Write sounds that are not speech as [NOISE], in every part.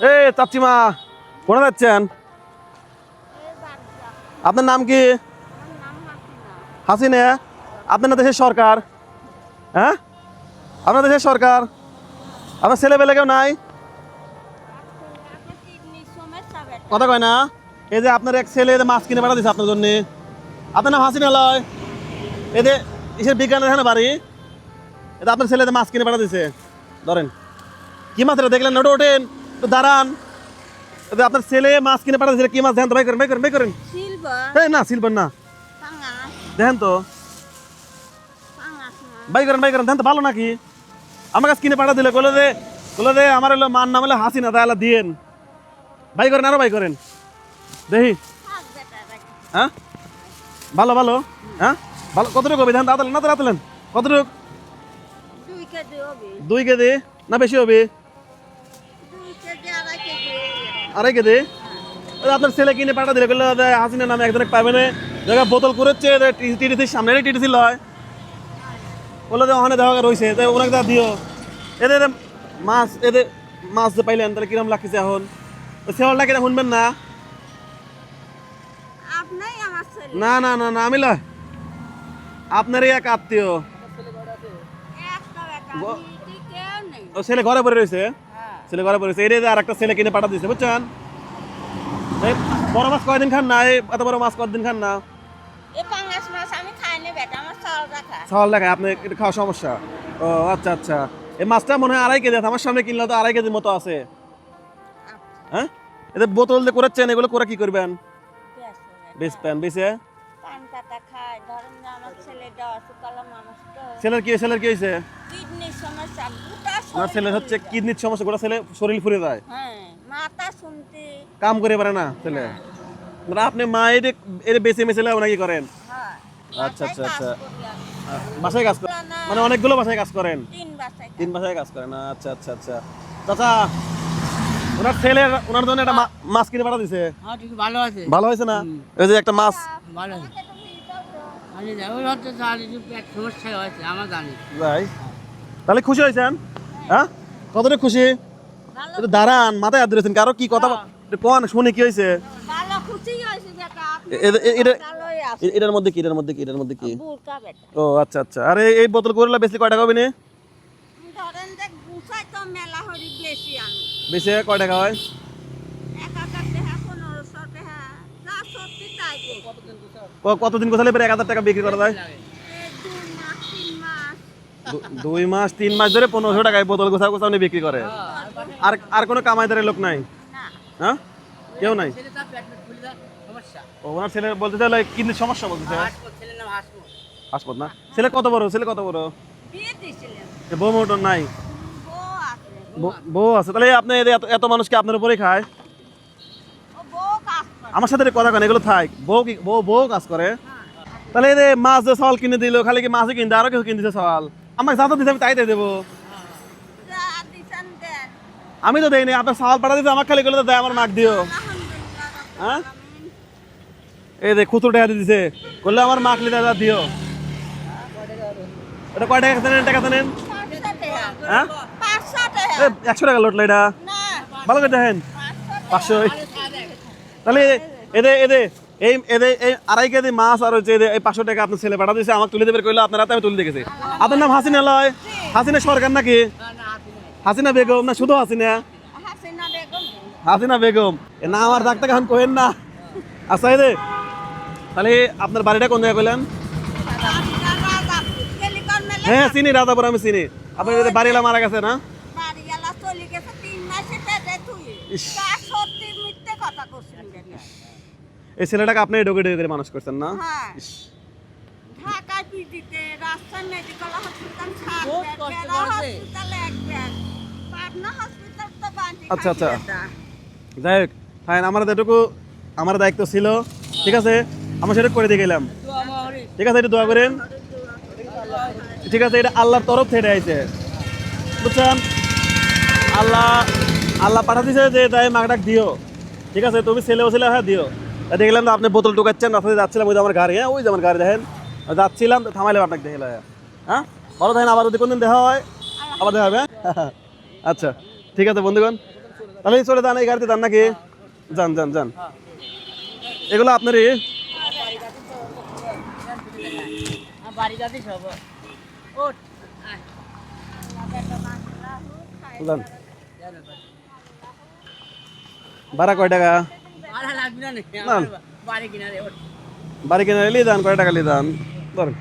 এ চাচিমা যাচ্ছেন? আপনার নাম কি? হাসিনে। আপনার দেশের সরকার। হ্যাঁ? আপনার দেশের সরকার। আপনার ছেলে পেলে কেউ নাই? কথা কয় না। এই যে আপনার এক ছেলে মাছ কিনে পাঠা দিছে আপনার জন্য। আপনার নাম হাসিনা লয়। এই যে ইসের বিজ্ঞানের এখানে বাড়ি? এটা আপনার ছেলে মাছ কিনে পাঠা দিছে। ধরেন। কি মাছ দেখলেন? ওটা ওঠেন। দাঁড়ান। আপনার ছেলে মাছ কিনে পাঠা দিছে কি মাছ? দেখেন তো বাই করেন বাই করেন বাই করেন। এই না সিলভার না। দেখেন তো। বাই করেন বাই করেন দেখেন তো ভালো নাকি? আমার কাছে কিনে পাঠা দিলে বলে দে বলে দে আমার হলো মান নাম হলো হাসিনা তাহলে দিয়েন। বাই করেন আরও বাই করেন। দেখি। হ্যাঁ? ভালো ভালো। হ্যাঁ? ভালো কতটুকু হবে? ধান দাঁতালেন না তো রাতলেন কতটুকু? দুই কেজি? না বেশি হবে? আড়াই কেজি ওই আপনার ছেলে কিনে পাঠা দিলে যে হাসিনা নামে একজনে পাবে না। জায়গা বোতল করেছে টিটিসির সামনে টিটিসি লয়। বলল যে ওখানে দেখা রয়েছে তাই ওনাকে যা দিও। এদের মাছ এদের মাছ যে পাইলেন তাহলে কিরম লাগতেছে এখন? সেওয়ালটা কিনা শুনবেন না? না না না না আমি লয়। আপনারই এক আত্মীয়। ছেলে ঘরে পড়ে রয়েছে ছেলে ঘরে পড়ে রয়েছে এই যে আর একটা ছেলে কিনে পাঠা দিচ্ছে বুঝছেন? বড় মাছ কয়দিন খান না এত বড় মাছ কয়দিন খান না? সওয়াল দেখায় আপনি এটা খাওয়া সমস্যা? ও আচ্ছা আচ্ছা। এই মাছটা মনে হয় আড়াই কেজি আমার সামনে কিনলে তো আড়াই কেজির মতো আছে। হ্যাঁ? এদের বোতল দিয়ে করেছেন এগুলো করে কি করবেন? বেচবেন বেচে ছেলের কি ছেলের কি হয়েছে? আমার ছেলের হচ্ছে কিডনির সমস্যা গোটা ছেলে শরীর ফুরে যায়। হ্যাঁ মাথা শুনতে। কাম করে পারে না ছেলে। মানে আপনি মা এর এর বেছে মেছেলে ওনাকে করেন? হ্যাঁ। আচ্ছা, আচ্ছা, আচ্ছা। বাসায় কাজ করেন মানে অনেকগুলো বাসায় কাজ করেন? তিন বাসায় তিন বাসায় কাজ করেন আচ্ছা আচ্ছা আচ্ছা। চাচা ওনার ছেলের ওনার জন্য একটা মাছ কিনে পাঠা দিছে হ্যাঁ ভালো আছে। ভালো হয়েছে না? এই যে একটা মাছ ভালো আছে। আমি যাই হচ্ছে তার পেট সমস্যা হয়েছে আমার জানি। যাই তাহলে খুশি হয়েছেন? হ্যাঁ? কতটা খুশি? একটু দাঁড়ান মাথায় হাত দিয়েছেন কারও কি কথা একটু কোন শুনে কি হয়েছে? এটার মধ্যে কি এটার মধ্যে কি এটার মধ্যে কি? ও আচ্ছা আচ্ছা। আরে এই বোতল করলে বেশি কয় টাকা হবে বেশি কয় টাকা হয়? কতদিন কোথালে পরে এক হাজার টাকা বিক্রি করা যায়? দুই মাস তিন মাস ধরে পনেরোশো টাকায় বোতল গোছা গোছা উনি বিক্রি করে। আর আর কোনো কামাই কামাইদারের লোক নাই? হ্যাঁ? কেউ নাই? ওনার ছেলে বলতে চাইলে কিডনির সমস্যা নাম হাসপাতাল হাসপাতাল না? ছেলে কত বড়? ছেলে কত বড়? বউ মোটর নাই? বউ আছে। তাহলে আপনি এত মানুষকে আপনার উপরেই খায়? আমার সাথে কথা কেন এগুলো থাক। বউ কি বউ বউ কাজ করে? তাহলে যে মাছ যে সওয়াল কিনে দিল খালি কি মাছই কিনতে আরও কিছু কিনে দিছে সওয়াল আমাকে যা তো দিতে তাই দিয়ে দেবো। আমি তো দেইনি আপনার সওয়াল পাঠা দিতে আমার খালি গুলো দেয় আমার মাক দিও। হ্যাঁ? এই যে খুচরো টাকা দিয়ে দিছে করলে আমার মাক লিতে দাদা দিও। এটা কয় টাকা নেন টাকা নেন। হ্যাঁ। একশো টাকা লোটলো এটা। ভালো করে দেখেন। পাঁচশো। তাহলে এদে এদে এই এদের এই আড়াই কেজি মাছ আর হচ্ছে এই পাঁচশো টাকা আপনার ছেলে পাঠা দিয়েছে আমাকে তুলে দেবে কইলো আপনার হাতে আমি তুলে দেখেছি আপনার নাম হাসিনা লয় হাসিনা সরকার নাকি হাসিনা বেগম না শুধু হাসিনা হাসিনা বেগম। বেগম এ না আমার ডাক্তার এখন কোহেন না আচ্ছা দে তাহলে আপনার বাড়িটা কোন জায়গায় কইলেন রাজাপুর। হ্যাঁ চিনি রাধাপুর আমি চিনি যে বাড়িওয়ালা মারা গেছে না। ইস। তা সত্যি মিথ্যে কথা করছেন বেটা। এই ছেলেটাকে আপনি ডোকে ডোকে করে মানুষ করছেন না? হ্যাঁ। পিজিতে, রাজশাহী মেডিকেল হসপিটাল সাত বহুত বেড, কষ্ট বেড়া করেছে। হসপিটাল পাবনা হসপিটাল তো আচ্ছা, আচ্ছা। যাই হোক হ্যাঁ আমার যেটুকু আমার দায়িত্ব ছিল। ঠিক আছে? আমি সেটা করে দিয়ে গেলাম। ঠিক আছে এটা দোয়া করেন। ঠিক আছে এটা আল্লাহর তরফ থেকে আইছে। বুঝছেন? আল্লাহ আল্লাহ পাঠা দিছে যে তাই মাগডাক দিও। ঠিক আছে তুমি ছেলে ও ছেলে হ্যাঁ দিও। দেখলাম তো আপনি বোতল ঢুকাচ্ছেন রাস্তাতে যাচ্ছিলাম ওই যে আমার গাড়ি হ্যাঁ ওই যে আমার গাড়ি দেখেন। যাচ্ছিলাম তো থামাইলাম আপনাকে দেখে হ্যাঁ ভালো থাকেন আবার যদি কোনদিন দেখা হয় আবার দেখা হবে হ্যাঁ? [LAUGHS] আচ্ছা ঠিক আছে বন্ধুগণ। তাহলে চলে যান এই গাড়িতে যান নাকি? যান যান যান। এগুলো আপনারই? বাড়ি যাতে সব ওঠ আয়। যান। ভাড়া কয় টাকা? বাড়ি কিনারে নিয়ে যান কয় টাকা নিয়ে যান ধরেন।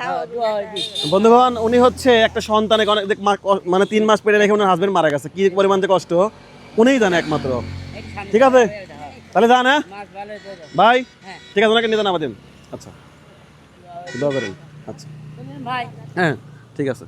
হায়। বন্ধুগণ উনি হচ্ছে একটা সন্তানে অনেক দেখ মা- মানে তিন মাস পেটে রেখে ওনার হাজবেন্ড মারা গেছে। কি পরিমাণ যে কষ্ট? উনিই জানে একমাত্র। ঠিক আছে। তাহলে যান হ্যাঁ। ভাই হ্যাঁ। ঠিক আছে ওনাকে নিয়ে যান আমাদের আচ্ছা। দোয়া করেন। আচ্ছা। হ্যাঁ ঠিক আছে।